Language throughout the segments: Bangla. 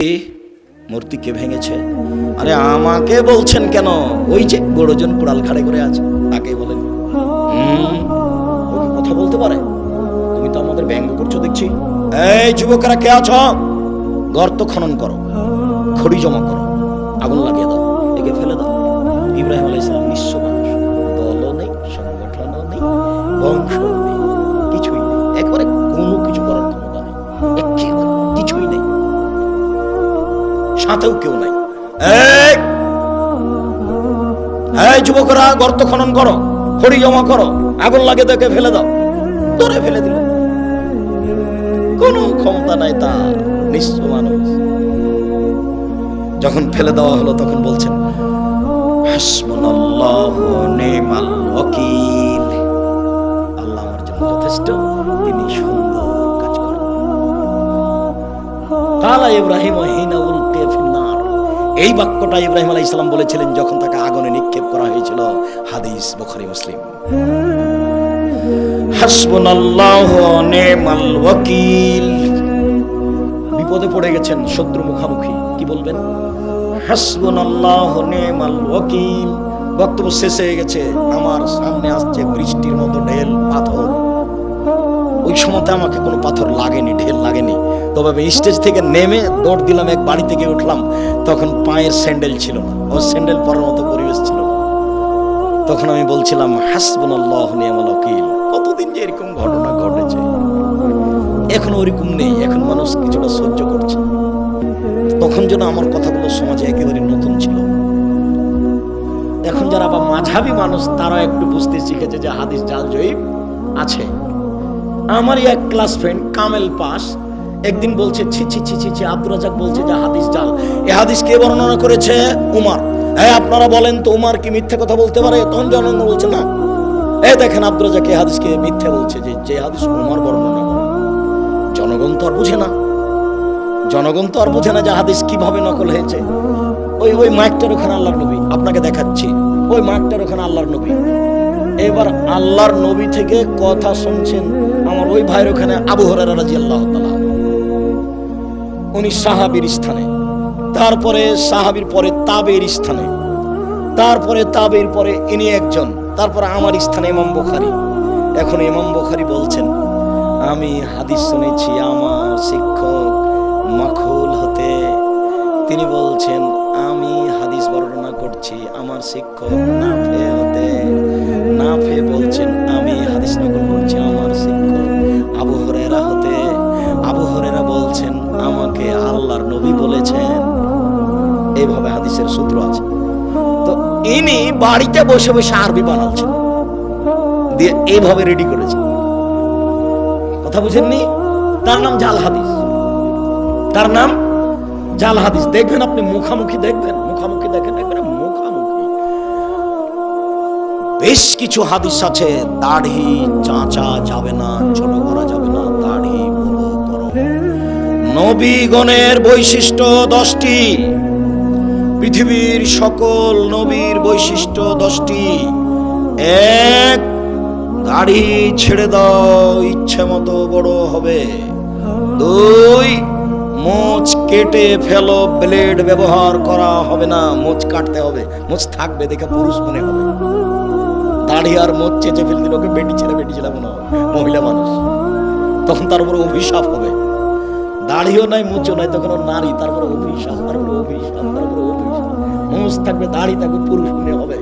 মূর্তি কে ভেঙেছে? আরে আমাকে বলছেন কেন? ওই যে বড়জন কুড়াল খাড়ে করে আছে। তাকে বলেন। কথা বলতে পারে? তুমি তো আমাদের ব্যঙ্গ করছ, দেখছি। এই যুবকেরা কে আছো? গর্ত খনন করো। খড়ি জমা করো। আগুন লাগিয়ে দাও। একে ফেলে দাও। ইব্রাহিম আলাইহিস সালাম নিঃস্ব সাথেও কেউ নাই। এই! যুবকরা, গর্ত খনন করো, খড়ি জমা করো, আগুন লাগে তাকে ফেলে দাও। ধরে ফেলে দিল। কোনো ক্ষমতা নাই তার নিঃস্ব মানুষ। যখন ফেলে দেওয়া হলো, তখন বলছেন আল্লাহ আমার জন্য যথেষ্ট, তিনি সুন্দর কাজ করেন। কালা ইব্রাহিম হিনা এই বাক্যটা ইব্রাহিম আলাইহিস সালাম বলেছিলেন যখন তাকে আগুনে নিক্ষেপ করা হয়েছিল। হাদিস বুখারী, মুসলিম। বিপদে পড়ে গেছেন শত্রু মুখামুখি, কি বলবেন? বক্তব্য শেষ হয়ে গেছে। আমার সামনে আসছে বৃষ্টির মতো ঢেল, পাথর। ওই সময়তে আমাকে কোনো পাথর লাগেনি ঢেল লাগেনি। তবে আমি স্টেজ থেকে নেমে দৌড় দিলাম, এক বাড়ি থেকে উঠলাম। তখন পায়ের স্যান্ডেল ছিল না, ও স্যান্ডেল পরার মতো পরিবেশ ছিল না। তখন আমি বলছিলাম হাসবুন আল্লাহ নিয়ামল কতদিন যে এরকম ঘটনা ঘটেছে। এখন ওরকম নেই, এখন মানুষ কিছুটা সহ্য করছে। তখন যেন আমার কথাগুলো সমাজে একেবারে নতুন ছিল। এখন যারা বা মাঝাবি মানুষ তারা একটু বুঝতে শিখেছে যে হাদিস জাল জয়ীব আছে। আমারই এক ক্লাস ফ্রেন্ড কামেল পাস একদিন বলছে, ছি ছি ছি ছি ছি, আব্দুর রাজাক বলছে যে, হাদিস জাল এ হাদিস কে বর্ণনা করেছে? উমার। হ্যাঁ আপনারা বলেন তো উমার কি মিথ্যে কথা বলতে পারে? তখন জনগণ বলছে, না। এই দেখেন আব্দুর রাজাক এই হাদিসকে মিথ্যে বলছে যে যে হাদিস উমার বর্ণনা করে। জনগণ তো আর বুঝে না। জনগণ তো আর বুঝে না যে হাদিস কীভাবে নকল হয়েছে। ওই ওই মাইকটার ওখানে আল্লাহর নবী। আপনাকে দেখাচ্ছি। ওই মাইকটার ওখানে আল্লাহর নবী। এবার আল্লাহর নবী থেকে কথা শুনছেন আমার ওই ভাইয়ের ওখানে আবু রাজি আল্লাহ উনি সাহাবীর স্থানে। তারপরে সাহাবীর পরে তাবের স্থানে। তারপরে তাবের পরে ইনি একজন। তারপরে আমার স্থানে ইমাম বুখারি। এখন ইমাম বুখারি বলছেন, আমি হাদিস শুনেছি, আমার শিক্ষক মাখুল হতে। তিনি বলছেন, আমি হাদিস বর্ণনা করছি, আমার শিক্ষক নাফে হতে। নাফে বলছেন, আমি হাদিস নকল করছি আমার শিক্ষক আবু হরেরা হতে। আবু হরেরা বলছেন, আমাকে আল্লাহর নবী বলেছেন। এইভাবে হাদিসের সূত্র আছে। তো ইনি বাড়িতে বসে বসে আরবি বানাচ্ছেন, দিয়ে এইভাবে রেডি করেছে কথা বুঝেননি? তার নাম জাল হাদিস। তার নাম জাল হাদিস। দেখবেন আপনি মুখামুখি দেখবেন, মুখামুখি দেখেন বেশ কিছু হাদিস আছে, দাড়ি চাঁচা যাবে না, ছোট করা যাবে না, দাড়ি নবীগণের বৈশিষ্ট্য দশটি। পৃথিবীর সকল নবীর বৈশিষ্ট্য দশটি। এক, দাড়ি ছেড়ে দাও, ইচ্ছে মতো বড় হবে। দুই, মোচ কেটে ফেলো, ব্লেড ব্যবহার করা হবে না, মোচ কাটতে হবে। মোচ থাকবে, দেখে পুরুষ মনে হবে। দাড়ি আর মোচ চেঁচে ফেলে দিল, ওকে বেটি ছেলে বেটি ছেলে মনে হবে মহিলা মানুষ। তখন তার উপরে অভিশাপ হবে। দাড়িও নাই মুচও নাই, তখন নারী তারপরে অভিশাপ তারপরে অভিশাপ তারপরে অভিশাপ। মোচ থাকবে, দাড়ি থাকবে, পুরুষ মনে হবে।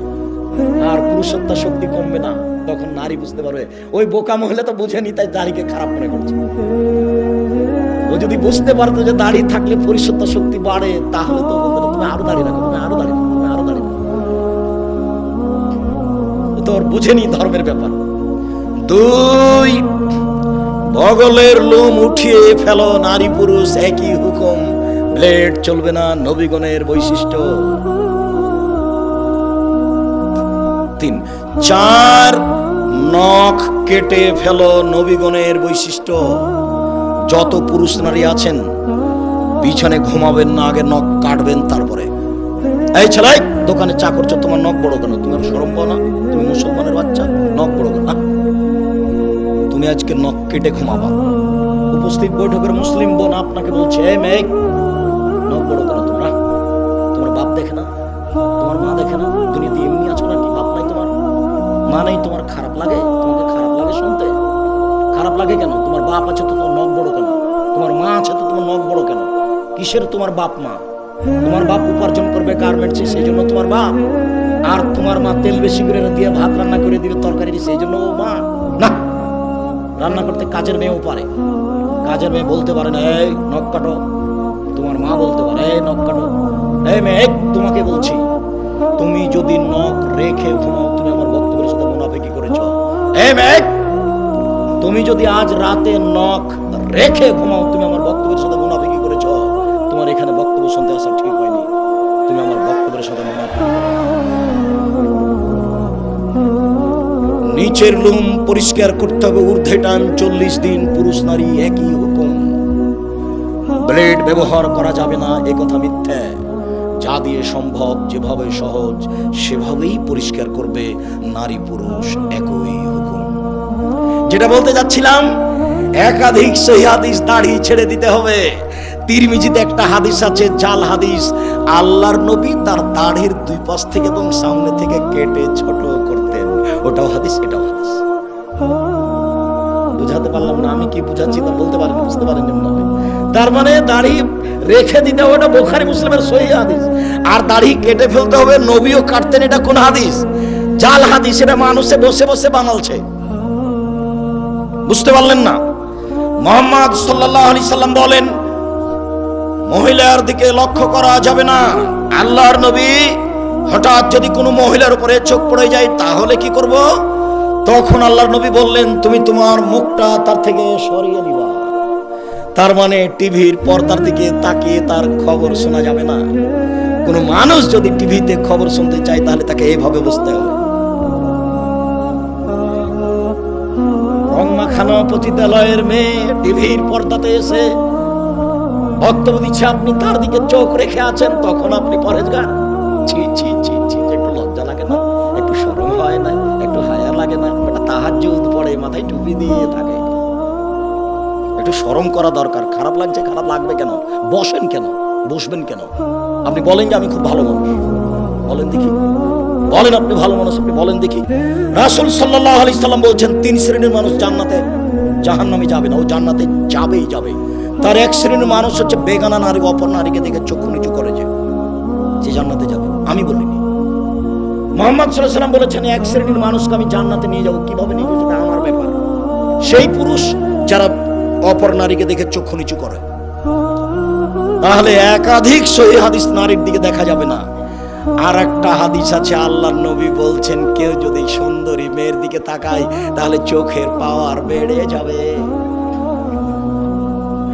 আর পুরুষত্ব শক্তি কমবে না, তখন নারী বুঝতে পারবে। ওই বোকা মহিলা তো বুঝেনি, তাই দাড়িকে খারাপ মনে করছে। ও যদি বুঝতে পারতো যে দাড়ি থাকলে পরিশুদ্ধ শক্তি বাড়ে, তাহলে তো বলতো তুমি আরও দাড়ি রাখো, তুমি আরও দাড়ি ওর বুঝেনি ধর্মের ব্যাপার। দুই, বগলের লোম উঠিয়ে ফেলো, নারী পুরুষ একই হুকুম, ব্লেড চলবে না নবীগণের বৈশিষ্ট্য। তিন, চার নখ কেটে ফেলো নবীগণের বৈশিষ্ট্য। যত পুরুষ নারী আছেন, বিছানে ঘুমাবেন না, আগে নখ কাটবেন, তারপরে এই ছেলে, দোকানে চা করছ? তোমার নখ বড় কেন? তোমার সরম পাও না? তুমি মুসলমানের বাচ্চা, নখ বড় কেন? তুমি আজকে নখ কেটে ঘুমাবা। উপস্থিত বৈঠকের মুসলিম বোন আপনাকে বলছে এ মেয়ে, নখ বড় কেন তোমরা? তোমার বাপ দেখে না? তোমার মা দেখে না? তুমি এমনি আছো নাকি? বাপ নাই তোমার? মা নাই তোমার? খারাপ লাগে? তোমাকে খারাপ লাগে শুনতে? খারাপ লাগে কেন? তোমার বাপ আছে তো তোমার নখ বড় কেন? তোমার মা আছে তো তোমার নখ বড় কেন? কিসের তোমার বাপ মা? তোমার বাপ উপার্জন করবে গার্মেন্টসে সেই জন্য তোমার বাপ। আর তোমার মা তেল বেশি করে দিয়ে ভাত রান্না করে দিবে তরকারি, সেই জন্য ও মা। না, রান্না করতে কাজের মেয়েও পারে। কাজের মেয়ে বলতে পারে না, এই, নখ কাটো। তোমার মা বলতে পারে, এই, নখ কাটো। এই মেয়ে তোমাকে বলছি, তুমি যদি নখ রেখে ঘুমাও তুমি আমার বক্তব্যের সাথে মুনাফিকি করেছ। এই মেয়ে, তুমি যদি আজ রাতে নখ রেখে ঘুমাও, তুমি আমার বক্তব্যের সাথে মুনাফিকি করেছ। তোমার এখানে বক্তব্য শুনতে আসা ঠিক হয়নি। তুমি আমার বক্তব্যের সাথে মুনাফিকি নিচের লুম পরিষ্কার করতে হবে, ঊর্ধ্বে টান, চল্লিশ দিন পুরুষ নারী একই হুকুম। ব্লেড ব্যবহার করা যাবে না, এ কথা মিথ্যে। যা দিয়ে সম্ভব, যেভাবে সহজ, সেভাবেই পরিষ্কার করবে নারী পুরুষ একই হুকুম। যেটা বলতে যাচ্ছিলাম একাধিক সহি হাদিস দাড়ি ছেড়ে দিতে হবে। তিরমিজিতে একটা হাদিস আছে, জাল হাদিস। আল্লাহর নবী তার দাড়ির দুই পাশ থেকে এবং সামনে থেকে কেটে ছোট করতেন। ওটাও হাদিস, এটাও হাদিস। বুঝাতে পারলাম না, আমি কি বুঝাচ্ছি তা বলতে পারেন, বুঝতে পারেন মনে তার মানে দাড়ি রেখে দিতে হবে ওটা বোখারি মুসলিমের সহি হাদিস। আর দাড়ি কেটে ফেলতে হবে, নবীও কাটতেন, এটা কোন হাদিস? জাল হাদিস, এটা মানুষে বসে বসে বানালছে। বুঝতে পারলেন না? মোহাম্মদ আলাইহি সাল্লাম বলেন, মহিলার দিকে লক্ষ্য করা যাবে না। আল্লাহর নবী হঠাৎ যদি কোনো মহিলার উপরে চোখ পড়ে যায়, তাহলে কি করব? তখন আল্লাহর নবী বললেন, তুমি তোমার মুখটা তার থেকে সরিয়ে দিবা তার মানে টিভির পর্দার দিকে তাকিয়ে তার খবর শোনা যাবে না। কোনো মানুষ যদি টিভিতে খবর শুনতে চায়, তাহলে তাকে এইভাবে বসতে হবে। রংমাখানো পতিতালয়ের মেয়ে টিভির পর্দাতে এসে বক্তব্য দিচ্ছে আপনি তার দিকে চোখ রেখে আছেন, তখন আপনি পরেজগার ছি ছি ছি ছি একটু লজ্জা লাগে না, একটু শরম হয় না, একটু হায়া লাগে না এটা তাহাজ্জুদ পড়ে, মাথায় টুপি দিয়ে থাকে। একটু শরম করা দরকার, খারাপ লাগছে, খারাপ লাগবে কেন? বসেন কেন? বসবেন কেন? আপনি বলেন যে আমি খুব ভালো মানুষ। বলেন দেখি। বলেন আপনি ভালো মানুষ, আপনি বলেন দেখি। রাসূল সাল্লাল্লাহু আলাইহি সাল্লাম বলছেন, তিন শ্রেণির মানুষ জান্নাতে, জাহান্নামে যাবে না, ও জান্নাতে যাবেই যাবে। তার এক শ্রেণির মানুষ হচ্ছে বেগানা নারী, অপর নারীকে দেখে চক্ষু নিচু করে যে যে জান্নাতে যাবে। আমি বলিনি। মোহাম্মদ সাল্লাহ বলেছেন, এক শ্রেণির মানুষকে আমি জান্নাতে নিয়ে যাব, কীভাবে নিয়ে যাব আমার ব্যাপার। সেই পুরুষ যারা অপর নারীকে দেখে চক্ষু নিচু করে, তাহলে একাধিক সহি হাদিস নারীর দিকে দেখা যাবে না। আর একটা হাদিস আছে, আল্লাহর নবী বলছেন, কেউ যদি সুন্দরী মেয়ের দিকে তাকায়, তাহলে চোখের পাওয়ার বেড়ে যাবে।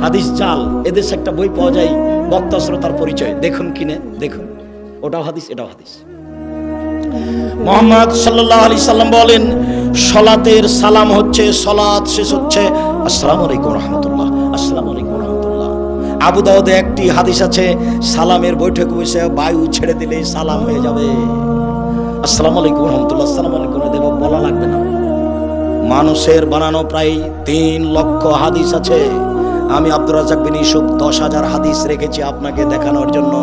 হাদিস চাল এদেশে একটা বই পাওয়া যায়, বক্তা শ্রোতার পরিচয়। দেখুন কিনে, দেখুন। ওটাও হাদিস, এটাও হাদিস। মোহাম্মদ সাল্লাল্লাহু আলাইহি সাল্লাম বলেন, সলাতের সালাম হচ্ছে সলাত শেষ হচ্ছে। আসসালামু আলাইকুম রহমতুল্লাহ, আসসালামু আলাইকুম রহমতুল্লাহ। আবু দাউদে একটি হাদিস আছে, সালামের বৈঠক বসে বায়ু ছেড়ে দিলেই সালাম হয়ে যাবে। আসসালামু আলাইকুম রহমতুল্লাহ আসসালামু আলাইকুম দেব, বলা লাগবে না। মানুষের বানানো প্রায় তিন লক্ষ হাদিস আছে। আমি আব্দুর রাজাক বিন ইউসুফ, দশ হাজার হাদিস রেখেছি আপনাকে দেখানোর জন্য।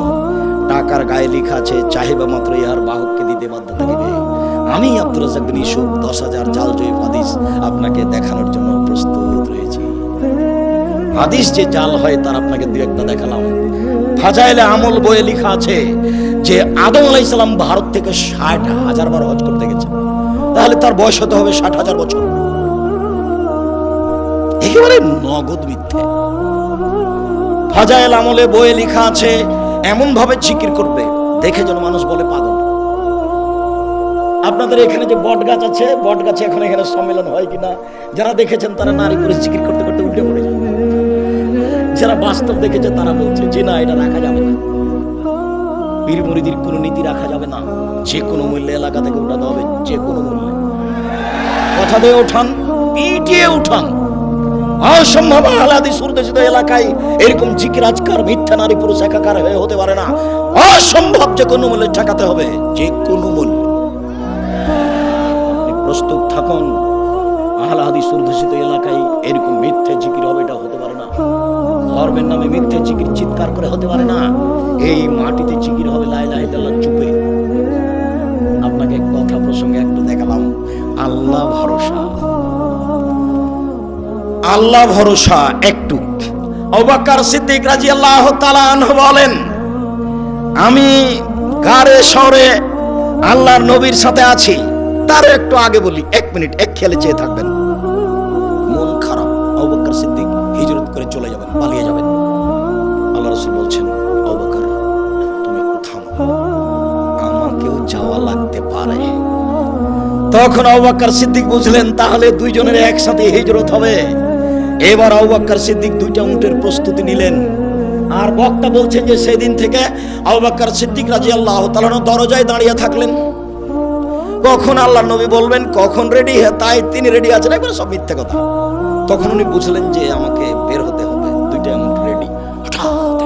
টাকার গায়ে লেখা আছে, চাহিবা মাত্র ইহার বাহককে দিতে বাধ্য থাকিবে। আমি আব্দুর রাজাক বিন ইউসুফ, দশ হাজার জাল জয়ীফ হাদিস আপনাকে দেখানোর জন্য প্রস্তুত। হাদিস যে জাল হয়, তার আপনাকে দু একটা দেখালাম। ফাজাইলে আমল বইয়ে লেখা আছে যে আদম আলাইসালাম ভারত থেকে ষাট হাজার বার হজ করতে গেছে তাহলে তার বয়স হতে হবে ষাট হাজার বছর। একেবারে নগদ মিথ্যে। ফাজাইল আমলে বইয়ে লেখা আছে এমন ভাবে জিকির করবে, দেখে যেন মানুষ বলে পাগল। আপনাদের এখানে যে বট গাছ আছে বট গাছে এখন এখানে সম্মেলন হয় কিনা, যারা দেখেছেন তারা নারী পুরুষ জিকির করতে করতে উল্টে পড়ে যারা বাস্তব দেখেছে, তারা বলছে যে না, এটা রাখা যাবে না। মুরিদির কোনো নীতি রাখা যাবে না। যে কোনো মূল্যে এলাকা থেকে উঠাতে হবে, যে কোনো মূল্যে। কথা দিয়ে উঠান, পিটিয়ে উঠান। অসম্ভব সুরদেশিত এলাকায় এরকম জিকির আজকার মিথ্যা নারী পুরুষ একাকার হয়ে হতে পারে না। অসম্ভব যে কোনো মূল্যে ঠেকাতে হবে, যে কোনো মূল্যে। প্রস্তুত থাকুন, আহলাদি সুরদূষিত এলাকায় এরকম মিথ্যে জিকির হবে, এটা হতে পারে না। ধর্মের নামে মিথ্যে জিকির চিৎকার করে হতে পারে না। এই মাটিতে জিকির হবে, লাই লাই দাল্লা চুপে। আপনাকে কথা প্রসঙ্গে একটু দেখালাম। আল্লাহ ভরসা। আল্লাহ ভরসা একটু। অবাক্কার সিদ্দিক রাজি আল্লাহ বলেন, আমি গারে শহরে আল্লাহর নবীর সাথে আছি। তার একটু আগে বলি, এক মিনিট, এক খেলে চেয়ে থাকবেন। তখন আবাক্কার সিদ্দিক বুঝলেন, তাহলে দুইজনের একসাথে হিজরত হবে। এবার আবাক্কার সিদ্দিক দুইটা উটের প্রস্তুতি নিলেন। আর বক্তা বলছেন যে, সেদিন থেকে আবাক্কার সিদ্দিক রাজি আল্লাহ তালানো দরজায় দাঁড়িয়ে থাকলেন। কখন আল্লাহ নবী বলবেন, কখন রেডি হ্যাঁ তাই তিনি রেডি আছেন। একবার সব মিথ্যে কথা। তখন উনি বুঝলেন যে, আমাকে বের হতে হবে। দুইটা উট রেডি হঠাৎ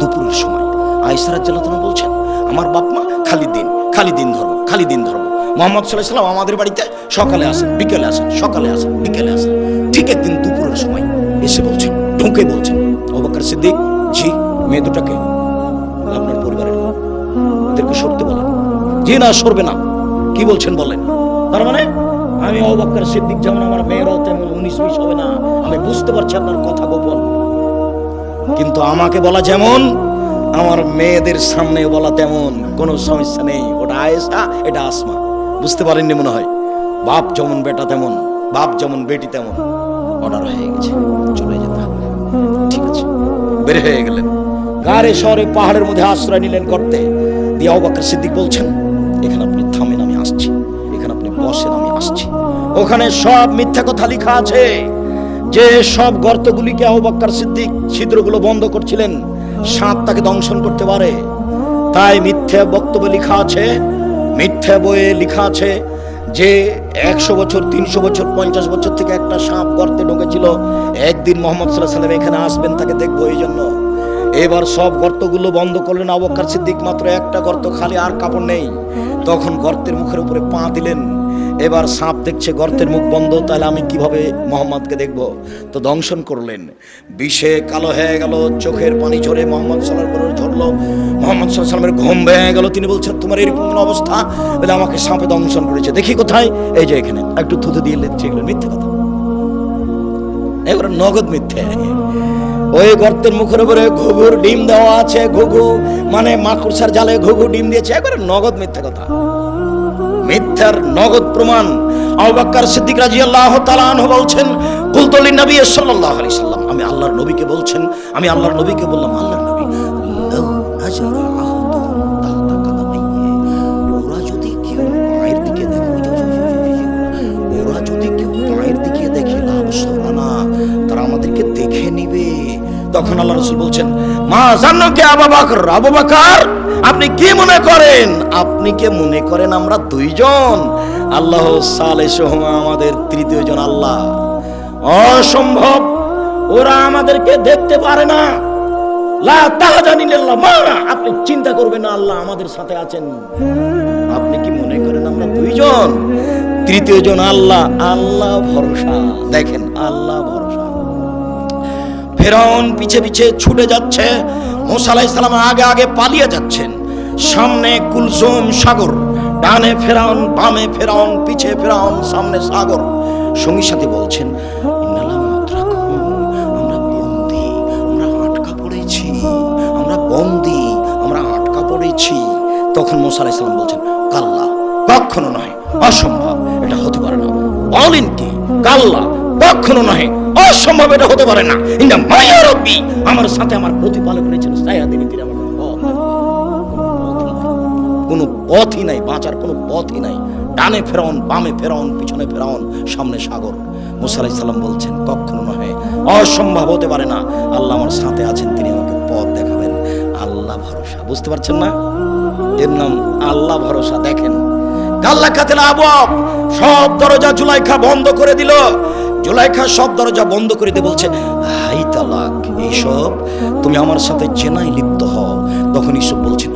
দুপুরের সময় আইসারাজ জালাতনা বলছেন, আমার বাপ মা খালি দিন। খালি দিন ধর্ম, খালি দিন ধর্ম। মোহাম্মদ সাল্লাহ সাল্লাম আমাদের বাড়িতে সকালে আসেন, বিকেলে আসেন, সকালে আসেন, বিকেলে আসেন। ঠিক একদিন দুপুরের সময় এসে বলছেন, ঢুকে বলছেন অবাক্কার সিদ্দিক, জি, মেয়ে দুটাকে আপনার পরিবারের এদেরকে সরতে বলেন জি না, সরবে না। কি বলছেন বলেন? তার মানে আমি অবাক্কার সিদ্দিক, যেমন আমার মেয়েরাও তেমন উনিশ, বিশ হবে না, আমি বুঝতে পারছি আপনার কথা গোপন। কিন্তু আমাকে বলা যেমন আমার মেয়েদের সামনে বলা তেমন কোনো সমস্যা নেই। ওটা আয়েসা এটা আসমা। বুঝতে পারেননি মনে হয়? বাপ যেমন বেটা তেমন, বাপ যেমন বেটি তেমন। অর্ডার হয়ে গেছে। চলে যেতে ঠিক আছে। বের হয়ে গেলেন। গাড়ে শহরে পাহাড়ের মধ্যে আশ্রয় নিলেন করতে। দিয়ে অবাক্কর সিদ্দিক বলছেন, এখানে আপনি থামেন, আমি আসছি। এখানে আপনি বসেন, আমি আসছি। ওখানে সব মিথ্যা কথা লেখা আছে। যে সব গর্তগুলিকে আহবাক্কার সিদ্দিক ছিদ্রগুলো বন্ধ করছিলেন সাপ তাকে দংশন করতে পারে। তাই মিথ্যা বক্তব্য লেখা আছে, মিথ্যা বইয়ে লেখা আছে যে একশো বছর, তিনশো বছর, পঞ্চাশ বছর থেকে একটা সাপ গর্তে ঢুকেছিল। একদিন মোহাম্মদ সাল্লাহ সাল্লাম এখানে আসবেন তাকে দেখব এই জন্য। এবার সব গর্তগুলো বন্ধ করলেন আবক্কার সিদ্দিক, মাত্র একটা গর্ত খালি আর কাপড় নেই। তখন গর্তের মুখের উপরে পা দিলেন। এবার সাপ দেখছে গর্তের মুখ বন্ধ, তাহলে আমি কীভাবে মোহাম্মদকে দেখব? তো দংশন করলেন। বিষে কালো হয়ে গেল, চোখের পানি ঝরে মোহাম্মদ সাল্লাহ ঝরলো। মোহাম্মদ সাল্লামের ঘুম ভেঙে গেল, তিনি বলছেন, তোমার এরকম অবস্থা? বলে, আমাকে সাপে দংশন করেছে। দেখি কোথায়? এই যে এখানে, একটু থুতু দিয়ে লেগছে এগুলো, মিথ্যে কথা। এগুলো নগদ মিথ্যে। ওই গর্তের মুখের উপরে ঘুঘুর ডিম দেওয়া আছে, ঘুঘু মানে মাকুরসার জালে ঘুঘু ডিম দিয়েছে, একবারে নগদ মিথ্যে কথা। মিথ্যার নগদ প্রমাণ। আবাক্কার সিদ্দিক রাদিয়াল্লাহু তাআলা আনহু বলছেন কুলতুল নবী সাল্লাল্লাহু আলাইহি সাল্লাম। আমি আল্লাহর নবীকে বলছেন, আমি আল্লাহর নবীকে বললাম, আল্লাহর নবী দেখে নিবে। তখন আল্লাহ রসুল বলছেন, মা জানো কে আবু বকর আবু বকর আপনি কি মনে করেন? আপনি কে মনে করেন আমরা দুইজন? আল্লাহ সালে সোহমা আমাদের তৃতীয় জন আল্লাহ। অসম্ভব। ওরা আমাদেরকে দেখতে পারে না। আপনি চিন্তা করবেন আল্লাহ আমাদের সাথে আছেন। আপনি কি মনে করেন আমরা দুইজন? তৃতীয় জন আল্লাহ। আল্লাহ ভরসা। দেখেন, আল্লাহ ভরসা। ফেরাউন পিছে পিছে ছুটে যাচ্ছে। মোসা আলাইসালাম আগে আগে পালিয়ে যাচ্ছেন। সামনে কুলসুম সাগর, ডানে ফেরাউন, বামে ফেরাউন, পিছে ফেরাউন, সামনে সাগর। সঙ্গী সাথে বলছেন আমরা বন্দি, আমরা আটকা পড়েছি, আমরা বন্দি, আমরা আটকা পড়েছি। তখন মোসা আলাইসালাম বলছেন, কাল্লা, কখনো নয়, অসম্ভব, এটা হতে পারে না। বলেন কি কাল্লা কখনো নয় অসম্ভব এটা হতে পারে না। ইন্দা মায়া রব্বি আমার সাথে আমার প্রতিপালক রয়েছেন সায়াদিনী তিনি আমার কোনো পথই নাই, বাঁচার কোনো পথই নাই। ডানে ফেরাউন, বামে ফেরাউন, পিছনে ফেরাউন, সামনে সাগর। মুসা আলাইহিস সালাম বলছেন, কখনো নহে, অসম্ভব হতে পারে না। আল্লাহ আমার সাথে আছেন, তিনি আমাকে পথ দেখাবেন। আল্লাহ ভরসা, বুঝতে পারছেন না? এর নাম আল্লাহ ভরসা, দেখেন। গাল্লা কাতেল আবক সব দরজা জুলাইখা বন্ধ করে দিল। জুলাইখা সব দরজা বন্ধ করে দিয়ে বলছে, হাই তালাক, এইসব তুমি আমার সাথে চেনাই লিপ্ত হও। তখন এইসব বলছেন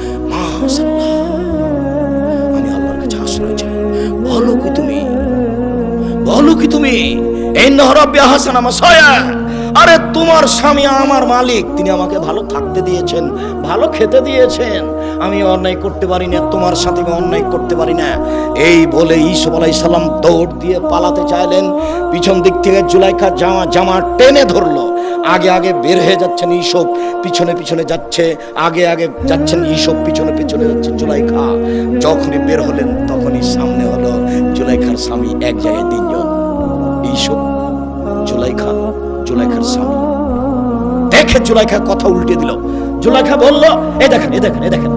আমি আল্লাহর কাছে আশ্রয় চাই। বলো কি তুমি? বলো কি তুমি? এই নহরব্য হাসান, আমার সয়া আরে তোমার স্বামী আমার মালিক, তিনি আমাকে ভালো থাকতে দিয়েছেন, ভালো খেতে দিয়েছেন। আমি অন্যায় করতে পারি না, তোমার সাথে আমি অন্যায় করতে পারি না। এই বলে ঈসব আলাইসাল্লাম দৌড় দিয়ে পালাতে চাইলেন। পিছন দিক থেকে জুলাইখা জামা জামা টেনে ধরলো। আগে আগে বের হয়ে যাচ্ছেন ঈসব, পিছনে পিছনে যাচ্ছে। আগে আগে যাচ্ছেন ঈসব, পিছনে পিছনে যাচ্ছে জুলাইখা যখনই বের হলেন, তখনই সামনে হলো জুলাইখার স্বামী, এক জায়গায় তিনজন। ঈসব জুলাইখা জুলাইখার স্বামী দেখে জুলাইখা কথা উল্টে দিল। জুলাইখা বলল এই দেখেন এই দেখেন এই দেখেন।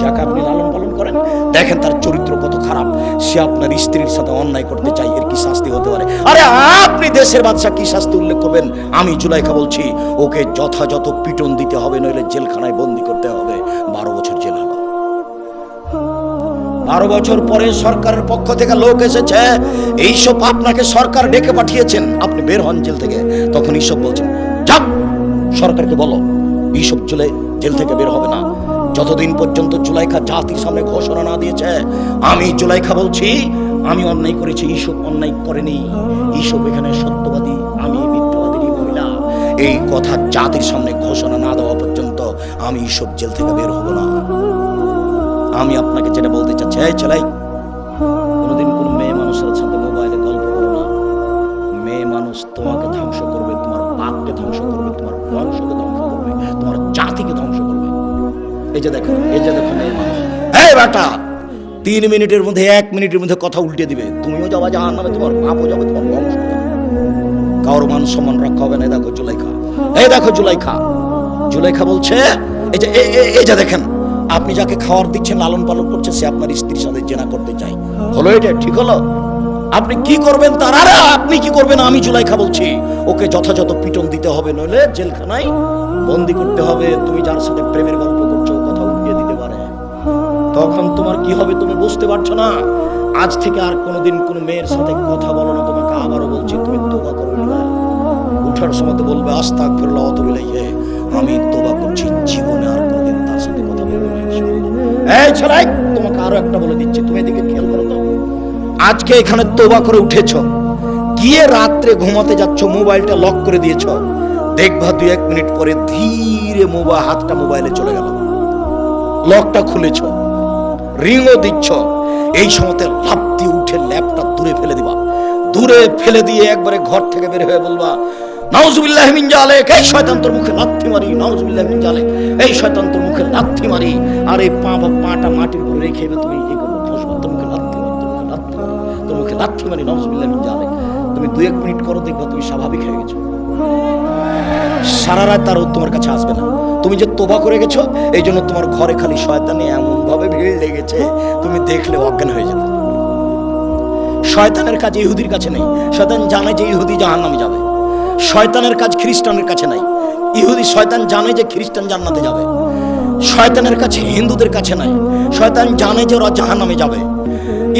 যাকে আপনি লালন পালন করেন, দেখেন তার চরিত্র কত খারাপ। সে আপনার স্ত্রীর সাথে অন্যায় করতে চাই এর কি শাস্তি হতে পারে? আরে আপনি দেশের বাদশাহ কি শাস্তি উল্লেখ করবেন? আমি জুলাইখা বলছি, ওকে যথাযথ পিটন দিতে হবে, নইলে জেলখানায় বন্দি করতে হবে। বারো বারো বছর পরে সরকারের পক্ষ থেকে লোক এসেছে। এইসব আপনাকে সরকার ডেকে পাঠিয়েছেন। আপনি বের হন জেল থেকে। তখন এইসব বলছেন যাক সরকারকে বলো, এইসব চলে জেল থেকে বের হবে না। যতদিন পর্যন্ত জুলাইখা জাতির সামনে ঘোষণা না দিয়েছে, আমি জুলাইখা বলছি, আমি অন্যায় করেছি, এইসব অন্যায় করেনি। এইসব এখানে সত্যবাদী, আমি মিথ্যাবাদী মহিলা। এই কথা জাতির সামনে ঘোষণা না দেওয়া পর্যন্ত আমি এইসব জেল থেকে বের হব না। আমি আপনাকে যেটা বলতে চাচ্ছি, এই ছেলাই কোনোদিন কোন মেয়ে মানুষের সাথে মোবাইলে গল্প করো না। মেয়ে মানুষ তোমাকে ধ্বংস করবে, তোমার বাপকে ধ্বংস করবে, তোমার বংশকে ধ্বংস করবে, তোমার জাতিকে ধ্বংস করবে। এই যে দেখো, এই যে দেখো মেয়ে মানুষ। এই বেটা, তিন মিনিটের মধ্যে, এক মিনিটের মধ্যে কথা উল্টে দিবে। তুমিও যাবা জাহান নামে তোমার বাপও যাবে, তোমার বংশ। কারোর মান সম্মান রক্ষা হবে না দেখো জুলাইখা। এই দেখো জুলাইখা। জুলাইখা বলছে এই যে এই যে দেখেন আপনি যাকে খাওয়ার দিচ্ছেন, লালন পালন করছে সে আপনার স্ত্রীর সাথে জেনা করতে চাই হলো এটা, ঠিক হলো? আপনি কি করবেন তার আপনি কি করবেন? আমি জুলাইখা বলছি, ওকে যথাযথ পিটন দিতে হবে, নইলে জেলখানায় বন্দি করতে হবে। তুমি যার সাথে প্রেমের গল্প করছ কথা উঠিয়ে দিতে পারে। তখন তোমার কি হবে তুমি বুঝতে পারছ না? আজ থেকে আর কোনোদিন কোনো মেয়ের সাথে কথা বলো না, তোমাকে আবারও বলছি, তুমি তোবা করো উঠার সময় তো বলবে আস্তাক ফিরল্লাহ তবিলাইয়ে আমি তোবা করছি, জীবনে আর এই ছেলাই, তোমাকে আরও একটা বলে দিচ্ছি, তুমি এদিকে খেয়াল করো তো। আজকে এখানে তোবা করে উঠেছ। গিয়ে রাত্রে ঘুমাতে যাচ্ছ, মোবাইলটা লক করে দিয়েছ। দেখবা দুই এক মিনিট পরে ধীরে মোবাইল হাতটা মোবাইলে চলে গেল। লকটা খুলেছ, রিংও দিচ্ছ। এই সময়তে দিয়ে উঠে ল্যাপটা দূরে ফেলে দিবা। দূরে ফেলে দিয়ে একবারে ঘর থেকে বের হয়ে বলবা নাউজুবিল্লাহ মিন জালেক, এই শয়তান তোর মুখে লাথি মারি, নাউজুবিল্লাহ মিন জালেক, এই মুখে লাথি মারি, আর এই পা বা পাটা মাটির উপরে রেখে তুমি এই ফসবা তোর মুখে লাথি মারি, তোর মুখে লাথি মারি, তোর মুখে লাথি মারি, নাউজুবিল্লাহ মিন জালেক। তুমি এক মিনিট করো তুমি স্বাভাবিক হয়ে গেছো। সারা রাত তার তোমার কাছে আসবে না। তুমি যে তোবা করে গেছো, এই জন্য তোমার ঘরে খালি শয়তানি এমন ভাবে ভিড় লেগেছে, তুমি দেখলে অজ্ঞান হয়ে যেত শয়তানের কাজ ইহুদির কাছে নেই। শয়তান জানে যে ইহুদি জাহান নামে যাবে। শয়তানের কাজ খ্রিস্টানের কাছে নাই। ইহুদি শয়তান জানে যে খ্রিস্টান জান্নাতে যাবে। শয়তানের কাছে হিন্দুদের কাছে নাই। শয়তান জানে যে ওরা জাহান নামে যাবে।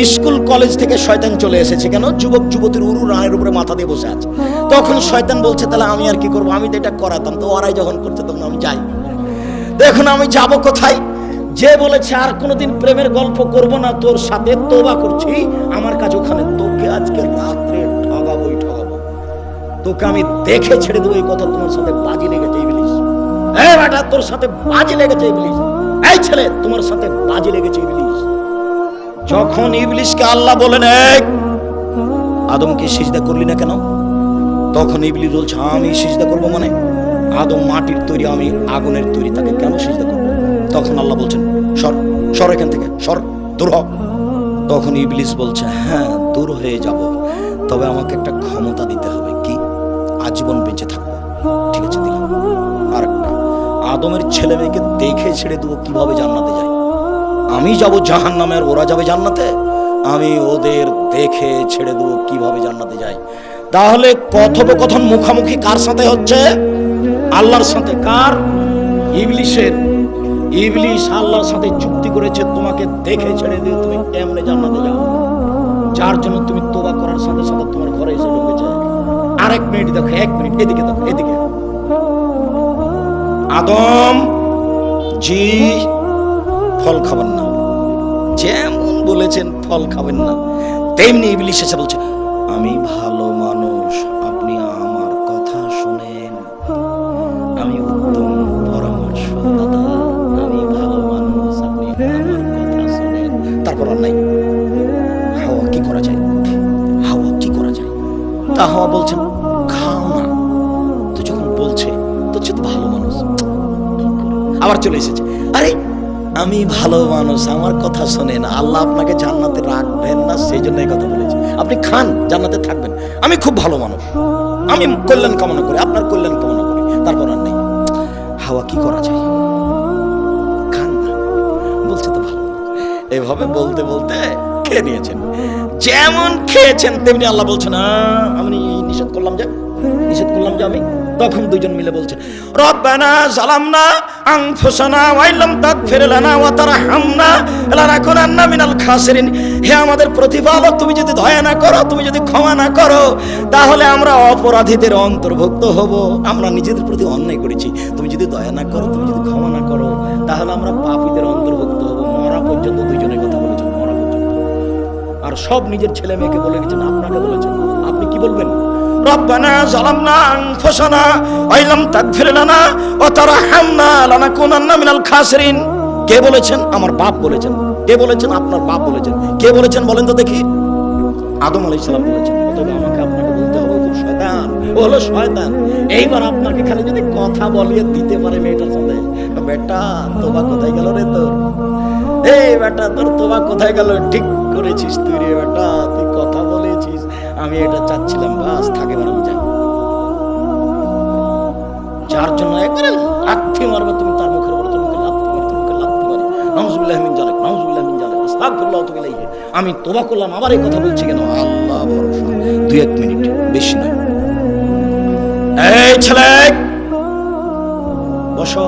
স্কুল, কলেজ থেকে শয়তান চলে এসেছে কেন? যুবক, যুবতীর উরু রানের উপরে মাথা দিয়ে বসে আছে। তখন শয়তান বলছে, তাহলে আমি আর কি করব? আমি তো এটা করাতাম, তো ওরাই যখন করছে তখন আমি যাই। দেখুন, আমি যাব কোথায়? যে বলেছে, আর কোনোদিন প্রেমের গল্প করব না, তোর সাথে তোবা করছি। আমার কাছে ওখানে তোকে আজকে রাত্রে ঠগাবোই ঠগাবো তোকে আমি দেখে ছেড়ে দেবো, এই কথা তোমার সাথে বাজি লেগেছে ইবলিশ এই বেটা, তোর সাথে বাজি লেগেছে ইবলিশ এই ছেলে, তোমার সাথে বাজি লেগেছে ইবলিশ যখন ইবলিশকে আল্লাহ বলেন এই, আদমকে সিজদা করলি না কেন? তখন ইবলিশ বলছে, আমি সিজদা করব মানে? আদম মাটির তৈরি, আমি আগুনের তৈরি, তাকে কেন সিজদা করব? তখন আল্লাহ বলছেন, সর সর এখান থেকে, সর, দূর হ। তখন ইবলিস বলছে হ্যাঁ দূর হয়ে যাব। তবে আমাকে একটা ক্ষমতা দিতে হবে, কি? আজীবন বেঁচে থাকব। ঠিক আছে, দিলাম। আর একটা আদমের ছেলে মেয়েকে দেখে ছেড়ে দেবো, কীভাবে জান্নাতে যায় আমি যাব জাহান নামে আর ওরা যাবে জান্নাতে? আমি ওদের দেখে ছেড়ে দেবো, কীভাবে জান্নাতে যায় তাহলে কথোপকথন মুখামুখি কার সাথে হচ্ছে? আল্লাহর সাথে। কার? ইবলিশের। ইবলিশ আল্লাহর সাথে চুক্তি করেছে, তোমাকে দেখে ছেড়ে দিয়ে তুমি কেমনে জান্নাতে যাও? যার জন্য তুমি তোবা করার সাথে সাথে তোমার ঘরে এসে ঢুকেছে। আর এক মিনিট দেখো, এক মিনিট, এদিকে দেখো, এদিকে। আদম, জি, ফল খাবেন না। যেমন বলেছেন, ফল খাবেন না। তেমনি ইবলিস এসে বলছে, আমি ভালো মানুষ, আপনি আমার কথা শুনেন। আমি উত্তম পরামর্শ আমি ভালো মানুষ, আপনি আমার কথা শুনেন। তারপর আর নাই। হাওয়া কি করা যায়? হাওয়া কি করা যায়? তা হাওয়া বলছেন আবার চলে এসেছে। আরে, আমি ভালো মানুষ, আমার কথা শোনেন, আল্লাহ আপনাকে জান্নাতে রাখবেন না সেই জন্য এই কথা বলেছি। আপনি খান, জান্নাতে থাকবেন। আমি খুব ভালো মানুষ। আমি কল্যাণ কামনা করি, আপনার কল্যাণ কামনা করি, তারপর আর নেই। হাওয়া কি করা যায়? খান না। বলছে তো ভালো। এভাবে বলতে বলতে খেয়ে নিয়েছেন। যেমন খেয়েছেন তেমনি আল্লাহ বলছেন "আহ, আমি নিষেধ করলাম যে নিষেধ করলাম যে আমি। তখন দুজন মিলে বলছেন রব্বানা জালামনা আনফুসানা ওয়াইলাম তাগফির লানা ওয়া তারহামনা লানাকুনান্না মিনাল খাসিরিন। হে আমাদের প্রতিপালক তুমি যদি দয়া না করো তুমি যদি ক্ষমা না করো তাহলে আমরা অপরাধীদের অন্তর্ভুক্ত হব। আমরা নিজেদের প্রতি অন্যায় করেছি। তুমি যদি দয়া না করো তুমি যদি ক্ষমা না করো তাহলে আমরা পাপীদের অন্তর্ভুক্ত হব। মরা পর্যন্ত দুইজনের আর সব নিজের ছেলে মেয়েকে বলে গেছেন আপনাকে বলেছেন। আপনি কি বলবেন? রব্বানা জালামনা আনফুসানা ওয়াইলাম তাগফির লানা ওয়া তারহামনা লানাকুনান্না মিনাল খাসিরিন। কে বলেছেন? আমার বাপ বলেছেন। কে বলেছেন? আপনার বাপ বলেছেন। কে বলেছেন বলেন তো দেখি। আদম আলাইহিস সালাম বলেছেন অতএব আমাকে আপনাকে বলতে হবে ও শয়তান ও হলো শয়তান। এইবার আপনাকে খালি যদি কথা বলিয়ে দিতে পারে মেয়েটার সাথে বেটা তোবা কোথায় গেল রে তোর? এই বেটা তোর তোবা কোথায় গেল? ঠিক করেছিস তুই রে বেটা, তুই কথা বলেছিস। আমি এটা চাচ্ছিলাম, বাস, থাকে আমি যাই যার জন্য একবারে লাথি মারবে তুমি তার মুখের উপর, তোমাকে লাথি মারি, তোমাকে লাথি মারি। নাউজুবিল্লাহ মিন জালিক নাউজুবিল্লাহ মিন জালিক আস্তাগফিরুল্লাহ ওয়া আতুবু আমি তোবা করলাম, আবার এই কথা বলছি কেন? আল্লাহ ভরসা দুই এক মিনিট, বেশি নয়। এই ছেলে! বসো।